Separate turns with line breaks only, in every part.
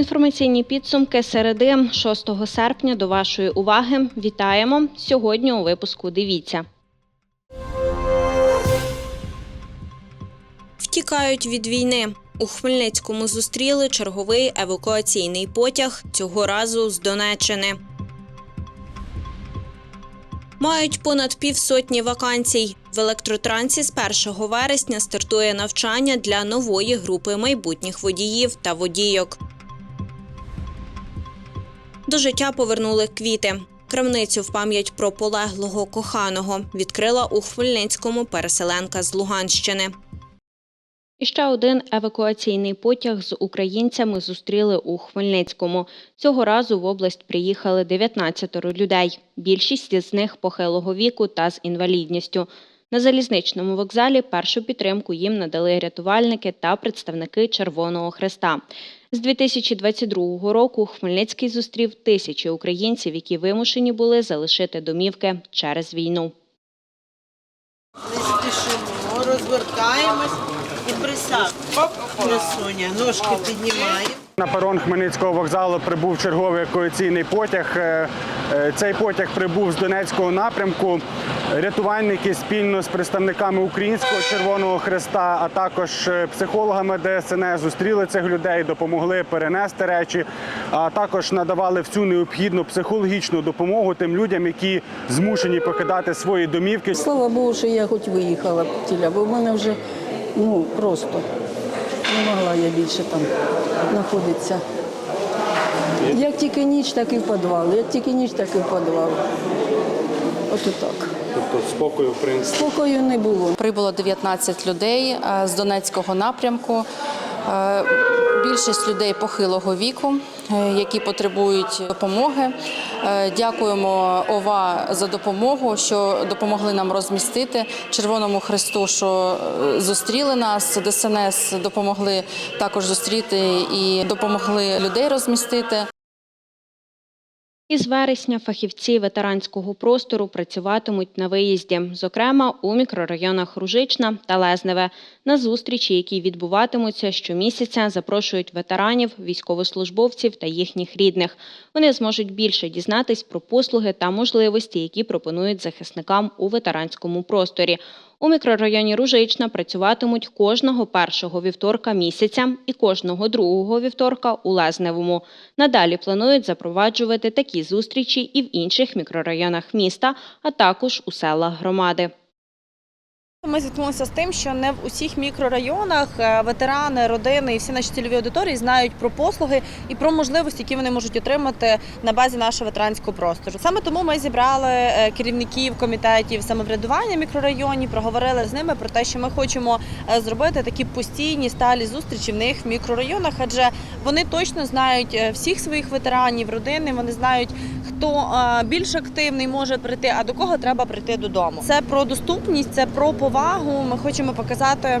Інформаційні підсумки середи 6 серпня до вашої уваги. Вітаємо сьогодні. У випуску дивіться. Втікають від війни. У Хмельницькому зустріли черговий евакуаційний потяг цього разу з Донеччини. Мають понад півсотні вакансій. В електротрансі з 1 вересня стартує навчання для нової групи майбутніх водіїв та водійок. До життя повернули квіти. Крамницю в пам'ять про полеглого коханого відкрила у Хмельницькому переселенка з Луганщини. І ще один евакуаційний потяг з українцями зустріли у Хмельницькому. Цього разу в область приїхали 19 людей. Більшість з них похилого віку та з інвалідністю. На залізничному вокзалі першу підтримку їм надали рятувальники та представники Червоного Хреста. З 2022 року Хмельницький зустрів тисячі українців, які вимушені були залишити домівки через війну.
Не розвертаємось і присядемо. Красуня, ножки піднімаємо.
На перон Хмельницького вокзалу прибув черговий евакуаційний потяг. Е, е, Цей потяг прибув з Донецького напрямку. Рятувальники спільно з представниками Українського Червоного Хреста, а також е, психологами ДСНС зустріли цих людей, допомогли перенести речі, а також надавали всю необхідну психологічну допомогу тим людям, які змушені покидати свої домівки.
Слава Богу, що я хоч виїхала тіля, бо в мене вже ну просто не могла я більше там знаходитися. Як тільки ніч, так і в підвал. Як тільки ніч, так і в підвал. От так.
Тобто спокою в принципі.
Спокою не було.
Прибуло 19 людей е, з Донецького напрямку. Е, Більшість людей похилого віку, які потребують допомоги. Е, Дякуємо ОВА за допомогу, що допомогли нам розмістити Червоному Христу, що е, зустріли нас. ДСНС допомогли також зустріти і допомогли людей розмістити.
Із вересня фахівці ветеранського простору працюватимуть на виїзді, зокрема у мікрорайонах Ружична та Лезневе. На зустрічі, які відбуватимуться щомісяця, запрошують ветеранів, військовослужбовців та їхніх рідних. Вони зможуть більше дізнатись про послуги та можливості, які пропонують захисникам у ветеранському просторі. У мікрорайоні Ружична працюватимуть кожного першого вівторка місяця і кожного другого вівторка у Лезневому. Надалі планують запроваджувати такі зустрічі і в інших мікрорайонах міста, а також у селах громади.
Ми зіткнулися з тим, що не в усіх мікрорайонах е, ветерани, родини і всі наші цільові аудиторії знають про послуги і про можливості, які вони можуть отримати на базі нашого ветеранського простору. Саме тому ми зібрали е, керівників комітетів самоврядування мікрорайонів, проговорили з ними про те, що ми хочемо е, зробити такі постійні сталі зустрічі в них в мікрорайонах, адже вони точно знають всіх своїх ветеранів, родини. Вони знають, хто більш активний може прийти, а до кого треба прийти додому. Це про доступність, це про повагу. Ми хочемо показати.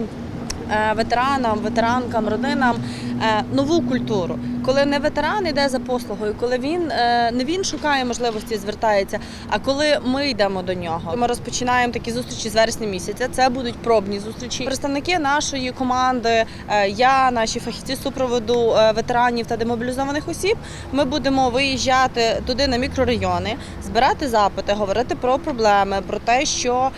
Е, Ветеранам, ветеранкам, родинам е, нову культуру, коли не ветеран йде за послугою, коли він е, не він шукає можливості, звертається, а коли ми йдемо до нього. Ми розпочинаємо такі зустрічі з вересня місяця. Це будуть пробні зустрічі. Представники нашої команди, я, наші фахівці супроводу ветеранів та демобілізованих осіб. Ми будемо виїжджати туди на мікрорайони, збирати запити, говорити про проблеми, про те, що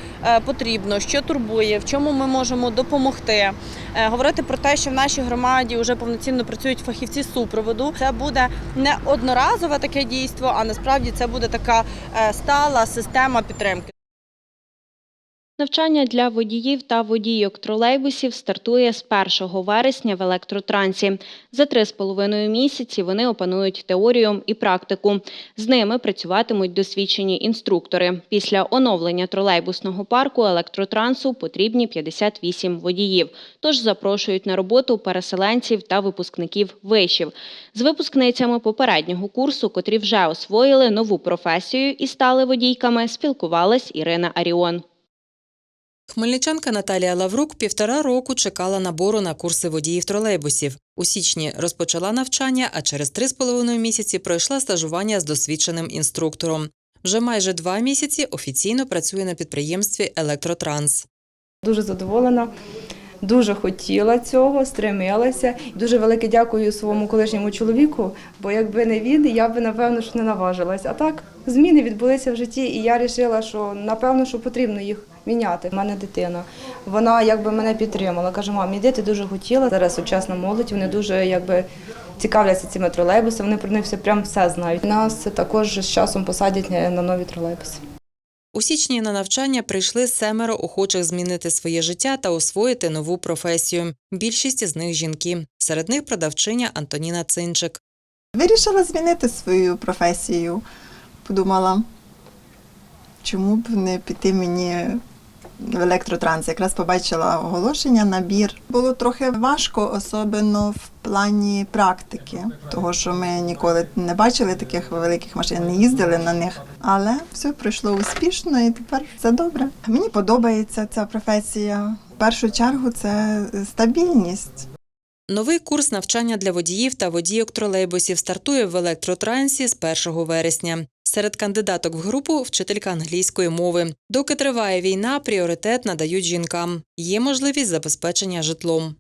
потрібно, що турбує, в чому ми можемо допомогти. Е, Говорити про те, що в нашій громаді вже повноцінно працюють фахівці супроводу. Це буде не одноразове таке дійство, а насправді це буде така е, стала система підтримки.
Навчання для водіїв та водійок тролейбусів стартує з 1 вересня в електротрансі. За три з половиною місяці вони опанують теорію і практику. З ними працюватимуть досвідчені інструктори. Після оновлення тролейбусного парку електротрансу потрібні 58 водіїв. Тож запрошують на роботу переселенців та випускників вишів. З випускницями попереднього курсу, котрі вже освоїли нову професію і стали водійками, спілкувалась Ірина Аріон.
Хмельничанка Наталія Лаврук півтора року чекала набору на курси водіїв тролейбусів. У січні розпочала навчання, а через три з половиною місяці пройшла стажування з досвідченим інструктором. Вже майже два місяці офіційно працює на підприємстві Електротранс.
Дуже задоволена, дуже хотіла цього, стремилася. І дуже велике дякую своєму колишньому чоловіку, бо якби не він, я б напевно не наважилась. А так зміни відбулися в житті, і я вирішила, що напевно що потрібно їх міняти. У мене дитина. Вона якби мене підтримала. Каже, мам, іди, ти дуже хотіла. Зараз сучасна молодь, вони дуже якби. Цікавляться цими тролейбусами, вони про них все прям все знають. Нас також з часом посадять на нові тролейбуси.
У січні на навчання прийшли семеро охочих змінити своє життя та освоїти нову професію. Більшість з них жінки. Серед них продавчиня Антоніна Цинчик.
Вирішила змінити свою професію. Подумала, чому б не піти мені в електротранс. Якраз побачила оголошення, набір. Було трохи важко, особливо в плані практики, того що ми ніколи не бачили таких великих машин, не їздили на них. Але все пройшло успішно і тепер все добре. Мені подобається ця професія. В першу чергу це стабільність.
Новий курс навчання для водіїв та водійок тролейбусів стартує в електротрансі з 1 вересня. Серед кандидаток в групу вчителька англійської мови. Доки триває війна, пріоритет надають жінкам. Є можливість забезпечення житлом.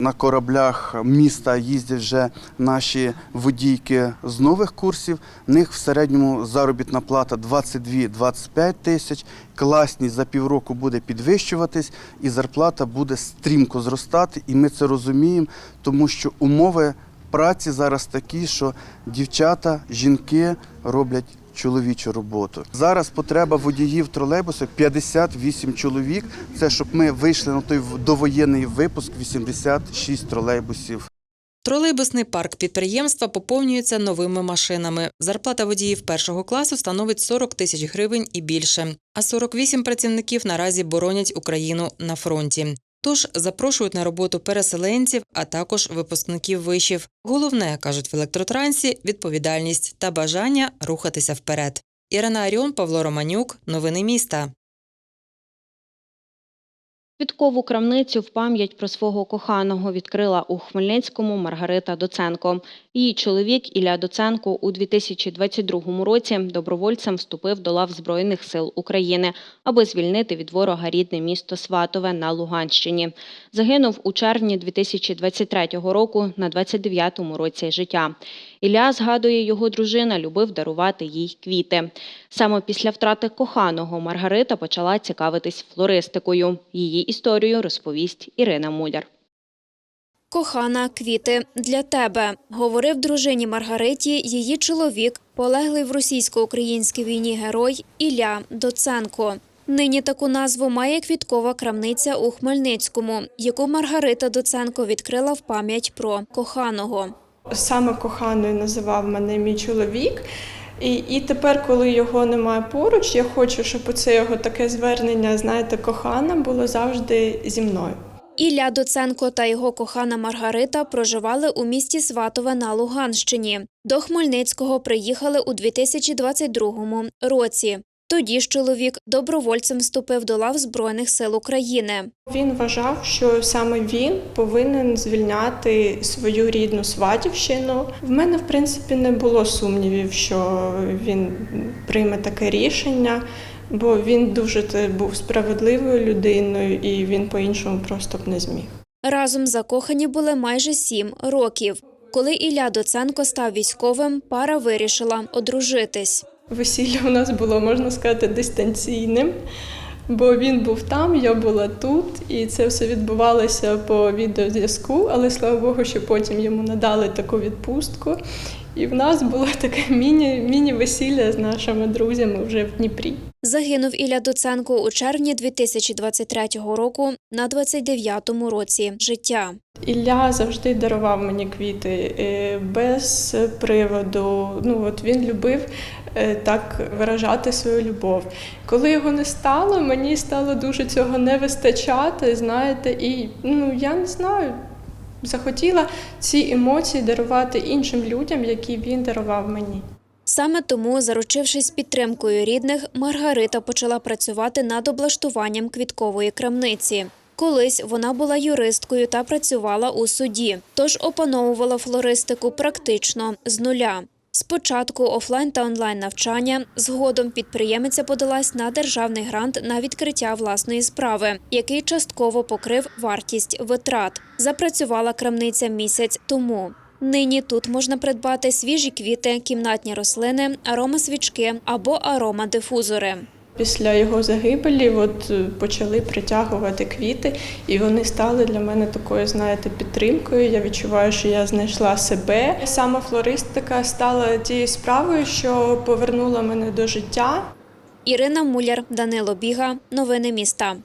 На кораблях міста їздять вже наші водійки з нових курсів. В них в середньому заробітна плата 22-25 тисяч. Класність за півроку буде підвищуватись, і зарплата буде стрімко зростати. І ми це розуміємо, тому що умови праці зараз такі, що дівчата, жінки роблять чоловічу роботу. Зараз потреба водіїв тролейбусів 58 чоловік. Це щоб ми вийшли на той довоєнний випуск 86 тролейбусів.
Тролейбусний парк підприємства поповнюється новими машинами. Зарплата водіїв першого класу становить 40 тисяч гривень і більше. А 48 працівників наразі боронять Україну на фронті. Тож запрошують на роботу переселенців, а також випускників вишів. Головне, кажуть в електротрансі, відповідальність та бажання рухатися вперед. Ірина Аріон, Павло Романюк. Новини міста.
Квіткову крамницю в пам'ять про свого коханого відкрила у Хмельницькому Маргарита Доценко. Її чоловік Ілля Доценко у 2022 році добровольцем вступив до лав Збройних сил України, аби звільнити від ворога рідне місто Сватове на Луганщині. Загинув у червні 2023 року на 29-му році життя. Ілля, згадує його дружина, любив дарувати їй квіти. Саме після втрати коханого Маргарита почала цікавитись флористикою. Її історію розповість Ірина Муляр.
Кохана, квіти для тебе, говорив дружині Маргариті її чоловік, полеглий в російсько-українській війні герой Ілля Доценко. Нині таку назву має квіткова крамниця у Хмельницькому, яку Маргарита Доценко відкрила в пам'ять про коханого.
Саме коханою називав мене мій чоловік. І, і тепер, коли його немає поруч, я хочу, щоб оце його таке звернення, знаєте, кохана було завжди зі мною.
Ілля Доценко та його кохана Маргарита проживали у місті Сватове на Луганщині. До Хмельницького приїхали у 2022 році. Тоді ж чоловік добровольцем вступив до лав Збройних сил України.
Він вважав, що саме він повинен звільняти свою рідну сватівщину. В мене, в принципі, не було сумнівів, що він прийме таке рішення, бо він дуже те був справедливою людиною, і він по-іншому просто б не зміг.
Разом закохані були майже сім років. Коли Ілля Доценко став військовим, пара вирішила одружитись.
Весілля у нас було, можна сказати, дистанційним, бо він був там, я була тут, і це все відбувалося по відеозв'язку, але слава Богу, що потім йому надали таку відпустку. І в нас було таке міні, міні-весілля з нашими друзями вже в Дніпрі.
Загинув Ілля Доценко у червні 2023 року на 29-му році життя.
Ілля завжди дарував мені квіти без приводу. Ну от він любив е, так виражати свою любов. Коли його не стало, мені стало дуже цього не вистачати. Знаєте, і ну я не знаю. Захотіла ці емоції дарувати іншим людям, які він дарував мені.
Саме тому, заручившись підтримкою рідних, Маргарита почала працювати над облаштуванням квіткової крамниці. Колись вона була юристкою та працювала у суді, тож опановувала флористику практично з нуля. Спочатку офлайн та онлайн навчання, згодом підприємиця подалась на державний грант на відкриття власної справи, який частково покрив вартість витрат. Запрацювала крамниця місяць тому. Нині тут можна придбати свіжі квіти, кімнатні рослини, аромасвічки або аромадифузори.
Після його загибелі от е, почали притягувати квіти, і вони стали для мене такою, знаєте, підтримкою. Я відчуваю, що я знайшла себе. Саме флористика стала тією справою, що повернула мене до життя.
Ірина Муляр, Данило Біга. Новини міста.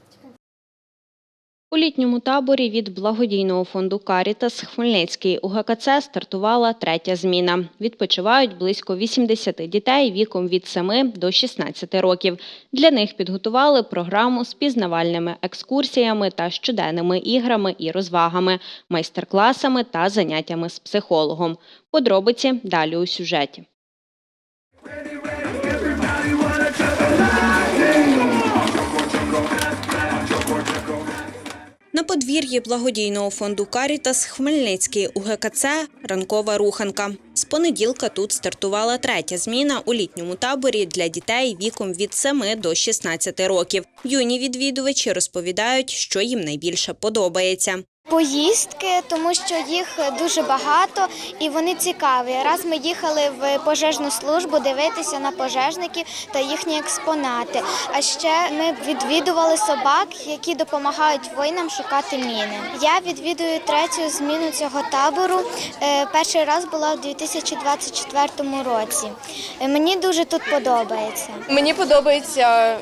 У літньому таборі від благодійного фонду Карітас Хмельницький у ГКЦ стартувала третя зміна. Відпочивають близько 80 дітей віком від 7 до 16 років. Для них підготували програму з пізнавальними екскурсіями та щоденними іграми і розвагами, майстер-класами та заняттями з психологом. Подробиці далі у сюжеті. На подвір'ї благодійного фонду Карітас Хмельницький у ГКЦ ранкова руханка. З понеділка тут стартувала третя зміна у літньому таборі для дітей віком від 7 до 16 років. Юні відвідувачі розповідають, що їм найбільше подобається.
Поїздки, тому що їх дуже багато і вони цікаві. Раз ми їхали в пожежну службу дивитися на пожежників та їхні експонати. А ще ми відвідували собак, які допомагають воїнам шукати міни. Я відвідую третю зміну цього табору. Е, Перший раз була в 2024 році. Е, Мені дуже тут подобається.
Мені подобається,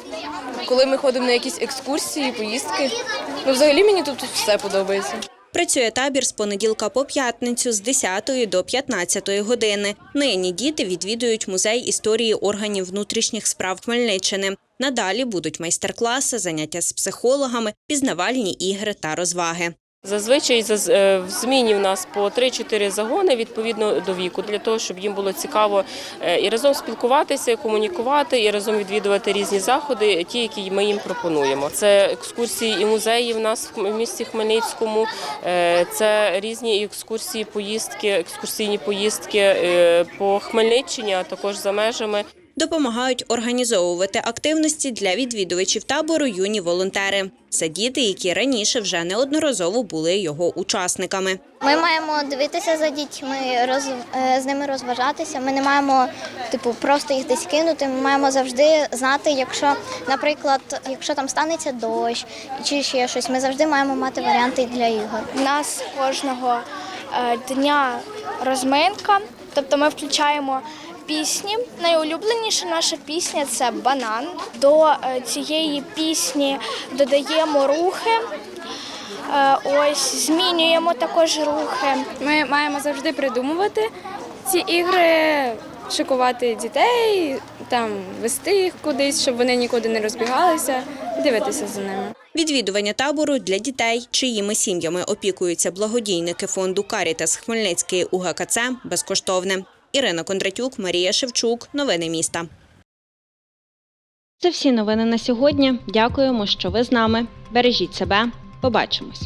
коли ми ходимо на якісь екскурсії, поїздки. Ну, взагалі мені тут все подобається.
Працює табір з понеділка по п'ятницю з 10 до 15 години. Нині діти відвідують музей історії органів внутрішніх справ Хмельниччини. Надалі будуть майстер-класи, заняття з психологами, пізнавальні ігри та розваги.
Зазвичай заз- е, в зміні в нас по 3-4 загони відповідно до віку, для того, щоб їм було цікаво е, і разом спілкуватися, і комунікувати, і разом відвідувати різні заходи, ті, які ми їм пропонуємо. Це екскурсії і музеї в нас в місті Хмельницькому, е, це різні екскурсії, поїздки, екскурсійні поїздки по Хмельниччині, а також за межами.
Допомагають організовувати активності для відвідувачів табору юні волонтери. Це діти, які раніше вже неодноразово були його учасниками.
Ми маємо дивитися за дітьми, роз, е, з ними розважатися. Ми не маємо типу просто їх десь кинути. Ми маємо завжди знати, якщо, наприклад, якщо там станеться дощ чи ще щось, ми завжди маємо мати варіанти для ігор.
У нас кожного е, дня розминка, тобто ми включаємо пісні. Найулюбленіша наша пісня це банан. До е, цієї пісні додаємо рухи. Е, Ось змінюємо також рухи.
Ми маємо завжди придумувати ці ігри, шикувати дітей, там вести їх кудись, щоб вони нікуди не розбігалися, дивитися за ними.
Відвідування табору для дітей, чиїми сім'ями опікуються благодійники фонду Карітас Хмельницький у ГКЦ безкоштовне. Ірина Кондратюк, Марія Шевчук. Новини міста. Це всі новини на сьогодні. Дякуємо, що ви з нами. Бережіть себе. Побачимось.